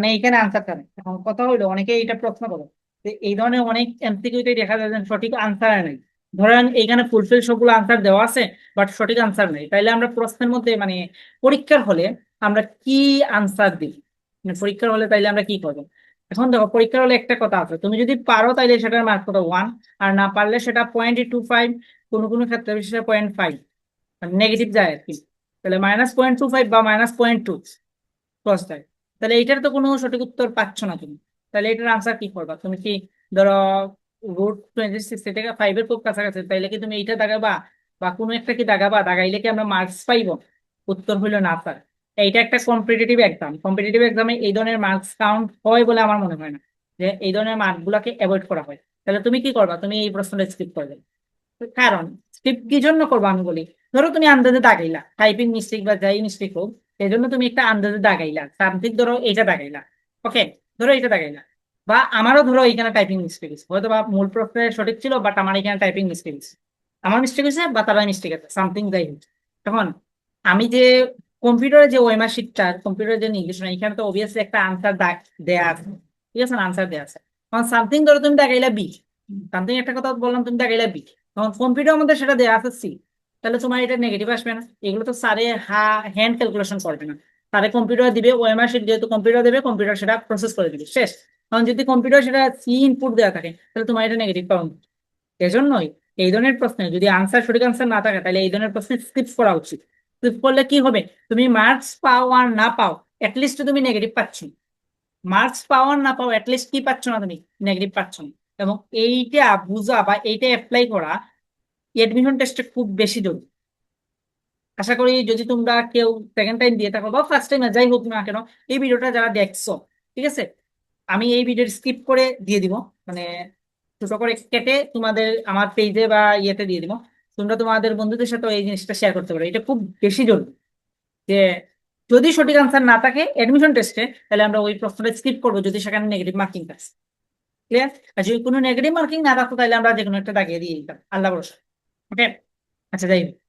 মানে এখানে নেই। এখন কথা হইল অনেকে এটা প্রশ্ন করে যে এই ধরনের অনেক এমসিকিউতে দেখা যায় যে সঠিক আনসার নেই। ধরেন এইখানে ফুলফিল সবগুলো আনসার দেওয়া আছে বাট সঠিক আনসার নেই। তাইলে আমরা প্রশ্নের মধ্যে মানে পরীক্ষার হলে আমরা কি আনসার দিই? মানে পরীক্ষার হলে তাইলে আমরা কি করব? এখন দেখো, পরীক্ষার হলে একটা কথা আছে। তুমি যদি পারো তাইলে সেটার মার্ক কত ওয়ান আর না পারলে সেটা পয়েন্ট টু ফাইভ কোনো কোনো ক্ষেত্রে সেটা পয়েন্ট ফাইভ নেগেটিভ যায় আর কি। তাহলে মাইনাস পয়েন্ট টু ফাইভ বা মাইনাস পয়েন্ট টু ক্রস যায়। তাহলে এটার তো কোনো সঠিক উত্তর পাচ্ছ না তুমি। তাহলে এটার আনসার কি করবা? তুমি কি ধরো রুট টোয়েন্টি সিক্স ফাইভের খুব কাছাকাছি, তাইলে কি তুমি এইটা দাগাবা? বা কোনো একটা কি দাগাবা? দাগাইলে কি আমরা মার্কস পাইবো? উত্তর হইল না স্যার এইটা একটা কম্পিটিটিভ এক্সাম কম্পিটিটিভ এক্সামে এই ধরনের মার্কস কাউন্ট হয় বলে আমার মনে হয় না, যে এই ধরনের মার্ক গুলাকে অ্যাভয়েড করা হয়। তাহলে তুমি কি করবা? তুমি এই প্রশ্নটা স্কিপ করবে কারণ স্কিপ কি জন্য করব আমি বলি? ধরো তুমি আন্দাজে দাগাইলা টাইপিং মিস্টেক বা যাই মিস্টেক হোক এই জন্য তুমি একটা আন্দাজে দাগাইলা। সামথিং ধরো এইটা দাগাইলা। ওকে ধরো এইটা দাগাইলা। বা আমারও ধরো এখানে টাইপিং মিস্টেক হয়েছে। হয়তো বা মূল প্রশ্নে সঠিক ছিল বাট আমার এখানে টাইপিং মিস্টেক হয়েছে। আমার মিস্টেক হয়েছে বা তারা মিস্টেক আছে। সামথিং যাই হোক। তখন আমি যে কম্পিউটারে যে ওয়েমার শিটটা কম্পিউটারে যে নির্দেশনা এখানে তো অবভিয়াসলি একটা আনসার দেয়া আছে। ঠিক আছে আনসার দেয়া আছে। তখন সামথিং ধরো তুমি দেখাইলা বি সামথিং একটা কথা বললাম, তুমি দেখাইলা বি তখন কম্পিউটার মধ্যে সেটা দেয়া আছে সি তাহলে তোমার এটা নেগেটিভ আসবে না। এগুলো তো স্যারে হ্যান্ড ক্যালকুলেশন করবে না। তারে কম্পিউটার দিবে ওএমআর শিট যেহেতু কম্পিউটার দেবে কম্পিউটার সেটা প্রসেস করে দিবে, শেষ। কারণ যদি কম্পিউটার সেটা সি ইনপুট দেওয়া থাকে, তাহলে তোমার এটা নেগেটিভ পাবো এজন্যই এই ধরনের প্রশ্নে যদি আনসার সঠিক আনসার না থাকে, তাহলে এই ধরনের প্রশ্নে স্কিপ করা উচিত। স্কিপ করলে কি হবে? তুমি মার্কস পাও আর না পাও অ্যাটলিস্ট তুমি নেগেটিভ পাচ্ছ। মার্কস পাও আর না পাও অ্যাটলিস্ট কি পাচ্ছ না তুমি? নেগেটিভ পাচ্ছ না। এবং এইটা বুঝা বা এইটা অ্যাপ্লাই করা এডমিশন টেস্টে খুব বেশি জরুরি। আশা করি যদি তোমরা কেউ সেকেন্ড টাইম দিয়ে থাকো বা ফার্স্ট টাইম যাই হোক না কেন, এই ভিডিওটা যারা দেখছ, ঠিক আছে? আমি এই ভিডিও স্কিপ করে দিয়ে দিব। মানে ছোট করে কেটে তোমাদের আমার পেজে বা ইয়েতে দিয়ে দিব। তোমরা তোমাদের বন্ধুদের সাথে এই জিনিসটা শেয়ার করতে পারো। এটা খুব বেশি জরুরি যে যদি সঠিক আনসার না থাকে এডমিশন টেস্টে তাহলে আমরা ওই প্রশ্নটা স্কিপ করব যদি সেখানে নেগেটিভ মার্কিং থাকে ক্লিয়ার আর যদি কোনো নেগেটিভ মার্কিং না থাকতো, তাহলে আমরা যে কোনো একটা দাগিয়ে দিয়ে দিতাম। আল্লাহ ভরসা। ওকে আচ্ছা যাই হোক